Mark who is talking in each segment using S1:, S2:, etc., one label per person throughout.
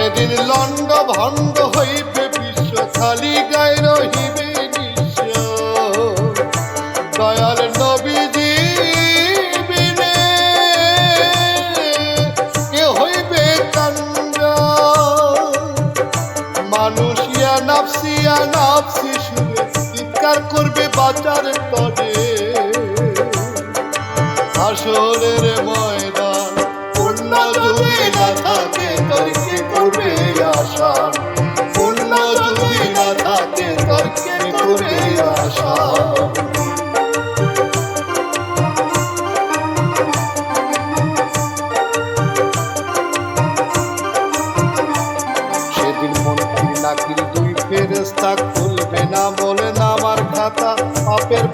S1: সেদিন লন্ড ভণ্ড হইবে বিশ্ব খালি গায়ে রহিবে দয়াল নবীজি হইবে চিৎকার করবে বাজার তরে আসরের ময়দান আশা খুলবে না আমার খাতা।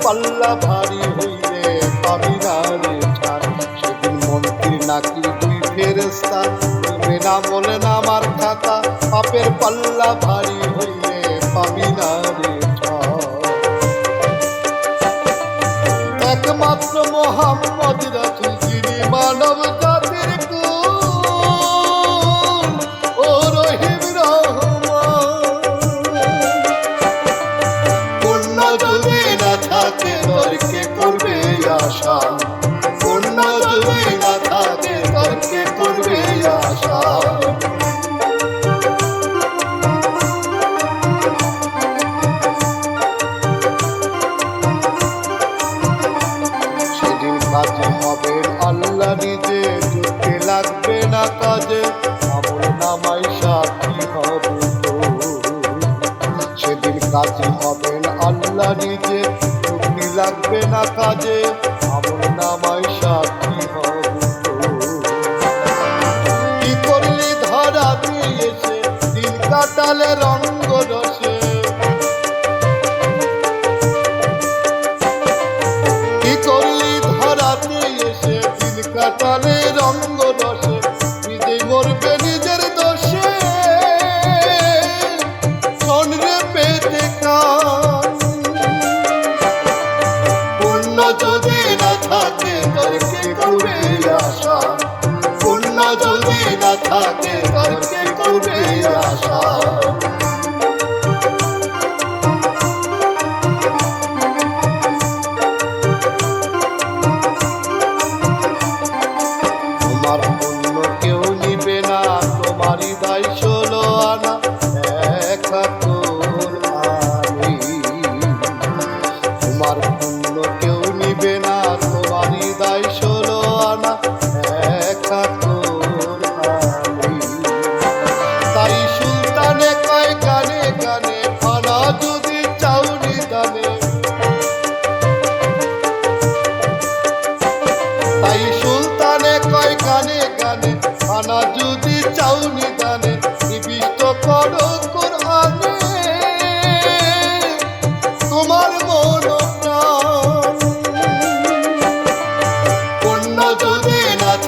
S1: পাল্লা ভারী হইলে পাবি না রে সেদিন মন্ত্রী নাকির দুই ফেরেস্তা খুলবে না বলে না আমার খাতা। পাপের পাল্লা ভারী হইলে পাবি না রে একমাত্র মোহাম্মদ রাসুল যিনি মানব জাতির ও রহিম রহমান। না থাকে তর্কে করবে আশা হবেন আল্লাহ নিজে যুক্তি লাগবে না কাজে আমল নামাই সাথী হব। সেদিন কাজে হবেন আল্লাহ নিজে যুক্তি লাগবে না কাজে থাকে করবে আশা।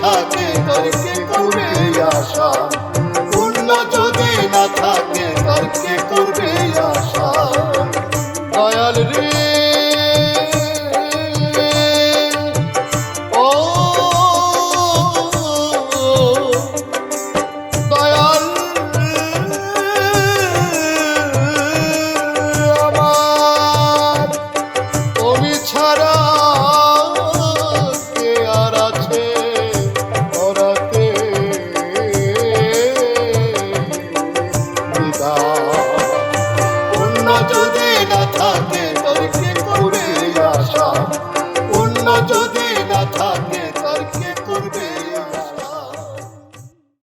S1: থাকে তর্কে করবে